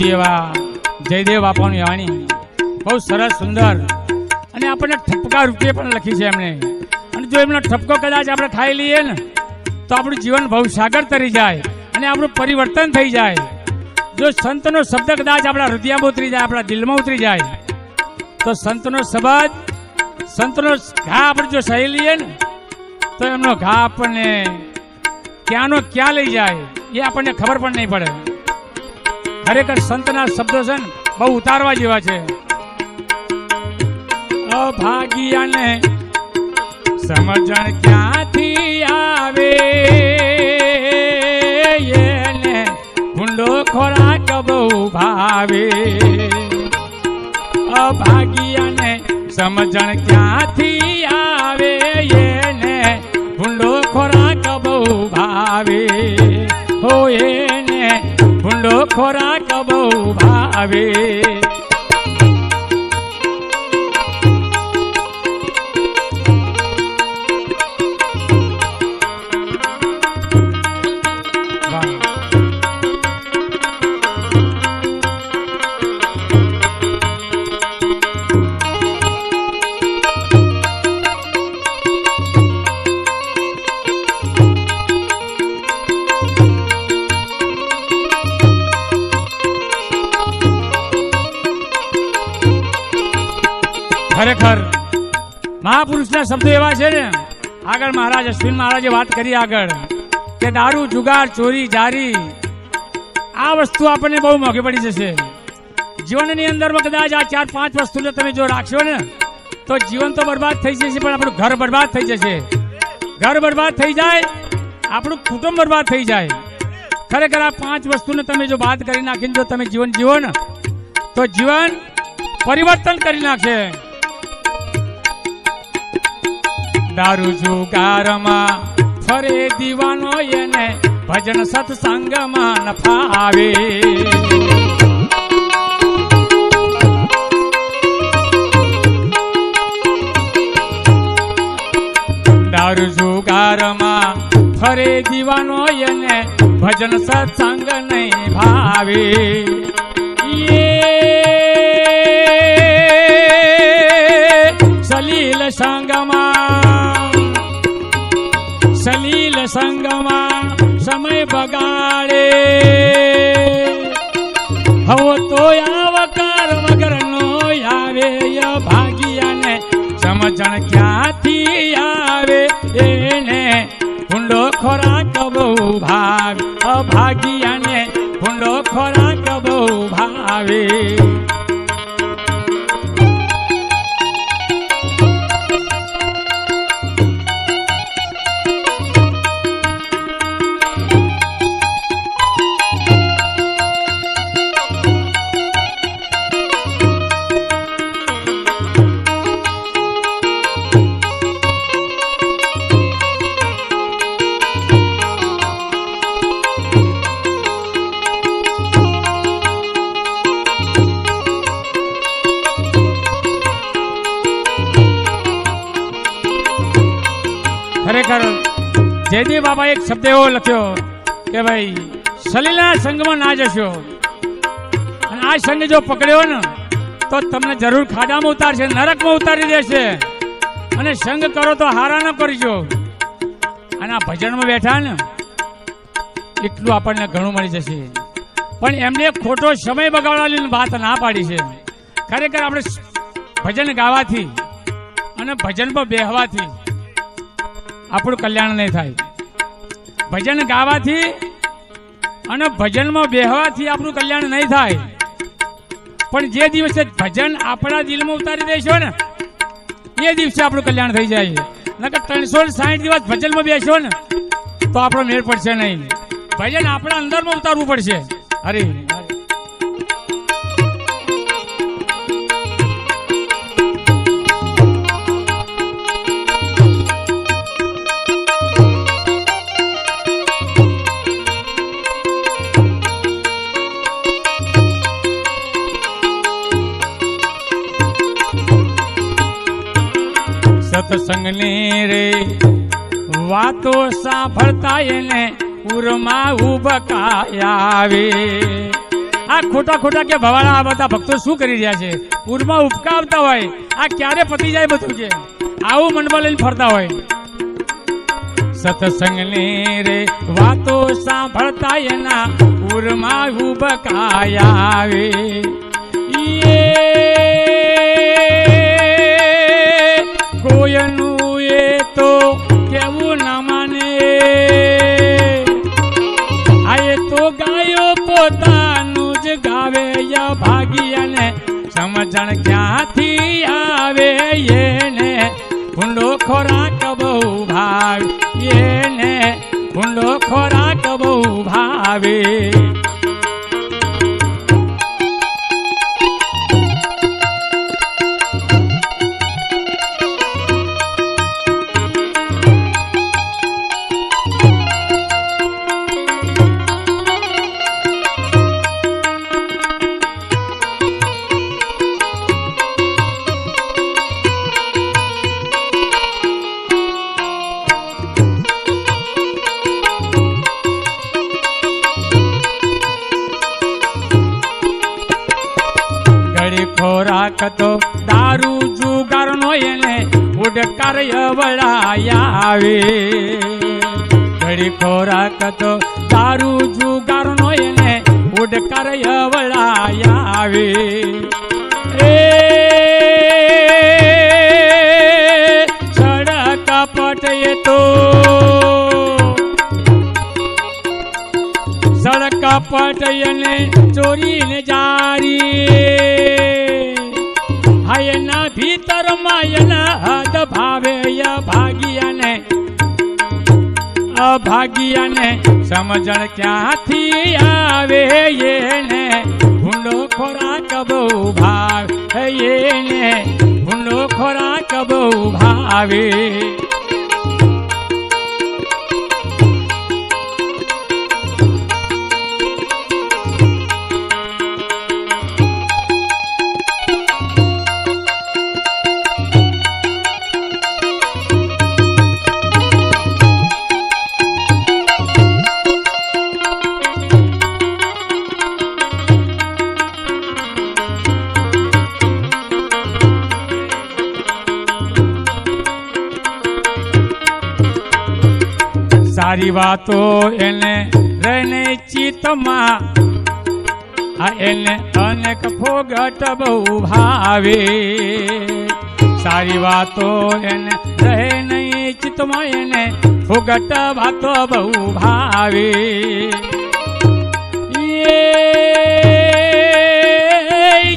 પૂજ્ય એવા જયદેવ બાપાની વાણી બહુ સરસ, સુંદર. અને આપણને ઠપકા રૂપે પણ લખી છે એમણે. અને જો એમનો ઠપકો કદાચ આપણે ખાઈ લઈએ ને, તો આપણું જીવન બહુ સાગર તરી જાય અને આપણું પરિવર્તન થઈ જાય. જો સંતનો શબ્દ કદાચ આપણા હૃદયમાં ઉતરી જાય, આપણા દિલમાં ઉતરી જાય, તો સંતનો શબ્દ, સંતનો ઘા આપણે જો સહી લઈએ ને, તો એમનો ઘા આપણને ક્યાંનો ક્યાં લઈ જાય એ આપણને ખબર પણ નહીં પડે. ખરેખર સંતના શબ્દો છે ને, બહુ ઉતારવા જેવા છે. અભાગિયાને સમજણ ક્યાંથી આવે? એને ભૂંડો ખોરાક બહુ ભાવે. અભાગિયાને સમજણ ક્યાંથી આવે? એને ભૂંડો ખોરાક બહુ ભાવે. હો એને ભૂંડો ખોરાક બહુ ભાવે. ખરેખર મહાપુરુષના શબ્દો એવા છે ને, આગળ મહારાજ અશ્વિન મહારાજે વાત કરી આગળ, કે દારૂ, જુગાર, ચોરી, જારી, આ વસ્તુ આપણને બહુ મોંઘી પડી જશે. જીવનની અંદરમાં કદાચ આ ચાર, પાંચ વસ્તુને તમે જો રાખશો ને, તો જીવન તો બરબાદ થઈ જશે, પણ આપણું ઘર બરબાદ થઈ જશે. ઘર બરબાદ થઈ જાય, આપણું કુટુંબ બરબાદ થઈ જાય. ખરેખર આ પાંચ વસ્તુને તમે જો બાદ કરી નાખીને જો તમે જીવન જીવો ને, તો જીવન પરિવર્તન કરી નાખશે દારૂ જુગારમાં ફરે દીવાનો એને ભજન સત્સંગમાં નફા આવે. દારૂ જુગારમાં ફરે દીવાનો એને ભજન સત્સંગ નહીં ભાવે. બગાડે હવો તો આવકાર વગરનો આવે, ય ભાગિયાને સમજણ ક્યાંથી આવે? એને ભૂંડો ખોરાક બહુ ભાગ અભાગિયાને ભૂંડો ખોરાક બહુ ભાવે. ખરેખર જયદેવ બાબા એક શબ્દ એવો લખ્યો કે ભાઈ, સલીલા સંઘમાં ના જશો. અને આ સંઘ જો પકડ્યો ને, તો તમને જરૂર ખાડામાં ઉતારશે, નરકમાં ઉતારી દેશે. અને સંઘ કરો તો હારા ન કરજો અને આ ભજનમાં બેઠા ને, એટલું આપણને ઘણું મળી જશે. પણ એમને ખોટો સમય બગાડવાની વાત ના પાડી છે. ખરેખર આપણે ભજન ગાવાથી અને ભજનમાં બેહવાથી આપણું કલ્યાણ નહીં થાય. ભજન ગાવાથી અને ભજનમાં બેહવાથી આપણું કલ્યાણ નહીં થાય. પણ જે દિવસે ભજન આપણા દિલમાં ઉતારી દેશો ને, એ દિવસે આપણું કલ્યાણ થઈ જાય. નકર ત્રણસો સાઠ દિવસ ભજનમાં બેસો ને, તો આપણો મેળ પડશે નહીં. ભજન આપણા અંદરમાં ઉતારવું પડશે. અરે સત્સંગની રે. વાતો સાંભળતા એને ઉરમાં ઉબકાય આવે. આ ખોટા ખોટા કે ભવાળા આ બધા ભક્તો શું કરી રહ્યા છે? પૂરમાં ઉપકાવતા હોય, આ ક્યારે પતી જાય બધું કે? આવું મનમાં લઈને ફરતા હોય. સત્સંગની રે, વાતો સાંભળતા એના ઉરમાં ઉબકાયા આવે. ગાવે ભાગ્યને સમજણ ક્યાંથી આવે એને? ભૂંડો ખોરાક બહુ ભાવ એને. ભૂંડો ખોરાક બહુ ભાવે. ઘડી ખોરાક તો દારૂ જુગારનો એને ઉડકાર વળાયા આવે. ઘડી ખોરાકતો દારૂ જુગારનો એને ઉડકાર વળાયા આવે. એ સડક પટે તો સડક પટયને ચોરીને જારી. હાયના ભીતરમાં એના હાથ ભાવે ભાગ્યાને. અભાગિયાને સમજણ ક્યાંથી આવે એને? ભૂંડો ખોરાક બહુ ભાવે એને. ભૂંડો ખોરાક બહુ ભાવે. સારી વાતો એને રહીને ચિત્તમાં, આ એને અનેક ફોગટ બહુ ભાવે. સારી વાતો એને રહે નહીં ચિત્તમાં એને ફોગટ વાતો બહુ ભાવે.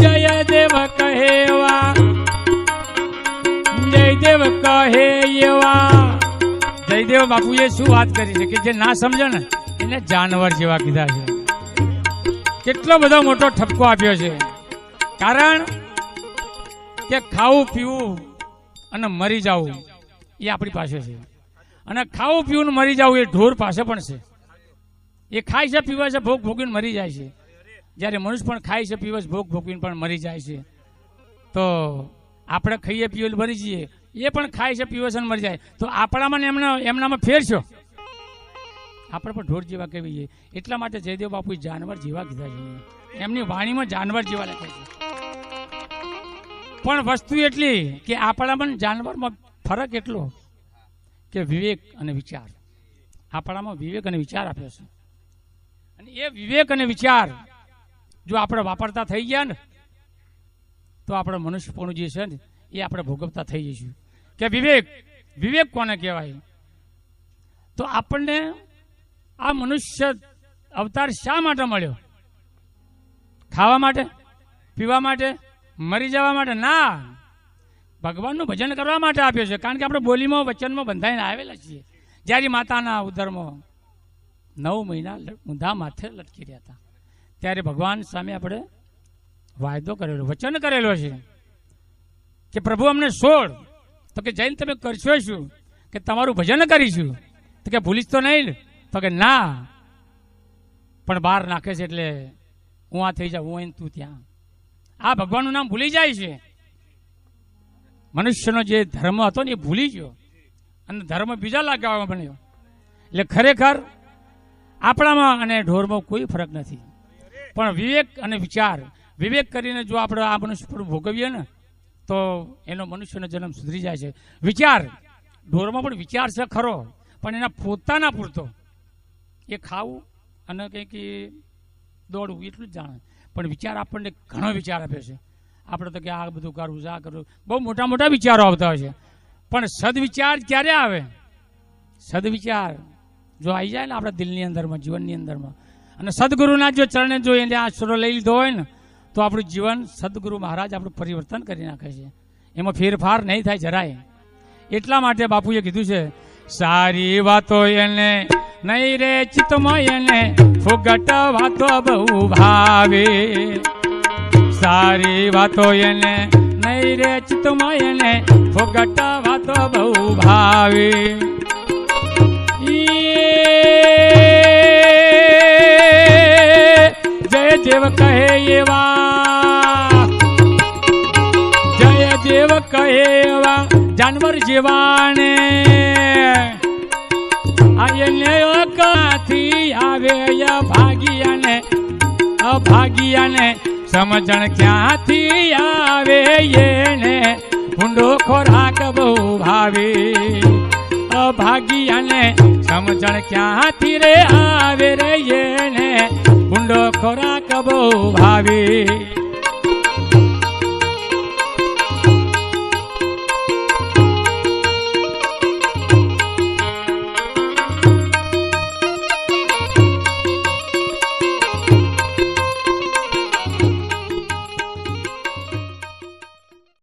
જય દેવ કહેવા, જય દેવ કહે એવા જયદેવ બાપુએ શું વાત કરી છે કે જે ના સમજે ને, એને જાનવર જેવા કીધા છે. કેટલો બધો મોટો ઠપકો આપ્યો છે. કારણ કે ખાવું, પીવું અને મરી જવું એ આપણી પાસે છે. અને ખાવું, પીવું ને મરી જવું એ ઢોર પાસે પણ છે. એ ખાય છે પીવે છે, ભોગ ભોગવીને મરી જાય છે. જ્યારે મનુષ્ય પણ ખાય છે, પીવે છે, ભોગ ભોગવીને પણ મરી જાય છે. તો આપણે ખાઈએ, પીએ મરી જઈએ. એ પણ ખાય છે, પીવે છે મરી જાય. તો આપણામાં એમના એમનામાં ફેર આપણે પણ ઢોર જેવા કહેવીએ એટલા માટે જયદેવ બાપુ જાનવર જેવા કીધા છે. એમની વાણીમાં જાનવર જેવા લખે છે. પણ વસ્તુ એટલી કે આપણામાં જાનવરમાં ફરક એટલો કે વિવેક અને વિચાર. આપણામાં વિવેક અને વિચાર આપ્યો છે. અને એ વિવેક અને વિચાર જો આપણે વાપરતા થઈ ગયા ને, તો આપણે મનુષ્યપણું જે છે ને એ આપણે ભોગવતા થઈ જઈશું. કે વિવેક વિવેક કોને કહેવાય? તો આપણને આ મનુષ્ય અવતાર શા માટે મળ્યો? ખાવા માટે? પીવા માટે? મરી જવા માટે? ના. ભગવાનનું ભજન કરવા માટે આપ્યો છે, કારણ કે આપણે બોલીમાં, વચનમાં બંધાઈને આવેલા છીએ. જ્યારે માતાના ઉદરમાં નવ મહિના ઊંધા માથે લટકી રહ્યા હતા. ત્યારે ભગવાન સામે આપણે વાયદો કરેલો, વચન કરેલો છે. કે પ્રભુ, અમને છોડ. તો કે જઈને તમે કરશો શું? કે તમારું ભજન કરીશું. તો કે ભૂલીશ તો નહીં તો કે ના. પણ બહાર નાખે છે એટલે હું આ થઈ જાઉં, હું અહીં તું ત્યાં. આ ભગવાનનું નામ ભૂલી જાય છે. મનુષ્યનો જે ધર્મ હતો ને એ ભૂલી ગયો. અને ધર્મ બીજા લાગવામાં બન્યો. એટલે ખરેખર આપણામાં અને ઢોરમાં કોઈ ફરક નથી. પણ વિવેક અને વિચાર. વિવેક કરીને જો આપણે આ મનુષ્ય ભોગવીએ ને તો એનો મનુષ્યનો જન્મ સુધરી જાય છે. વિચાર. ઢોરમાં પણ વિચાર છે ખરો, પણ એના પોતાના પૂરતો. એ ખાવું અને કંઈક દોડવું એટલું જ જાણે. પણ વિચાર આપણને ઘણો વિચાર આપે છે. આપણે તો કે આ બધું કરવું છે આ કરવું. બહુ મોટા મોટા વિચારો આવતા હોય છે. પણ સદવિચાર ક્યારે આવે? સદવિચાર જો આવી જાય ને આપણા દિલની અંદરમાં, જીવનની અંદરમાં. અને સદગુરુના જો ચરણે જો એને આશરો લઈ લીધો હોય ને તો આપણું જીવન સદગુરુ મહારાજ આપણું પરિવર્તન કરી નાખે છે. એમાં ફેરફાર નહીં થાય જરાય. એટલા માટે બાપુએ કીધું છે, સારી વાતો એને નહીં રે ચિત્તમાં એને, ફુગટ વાતો બહુ ભાવે. સારી વાતો એને નહીં રે ચિત્તમાં એને, ફુગટ વાતો બહુ ભાવે. ઈ જય દેવ કહે એવા જય દેવ કહે એવા જાનવર જેવાને આયને કાથી આવે ભાગિયાને અભાગિયાને સમજણ ક્યાંથી આવે એને ઊંડો ખોરાક બહુ ભાવે અભાગિયાને સમજણ ક્યાંથી રે આવે રે એને ખોરાક બહુ ભાવે.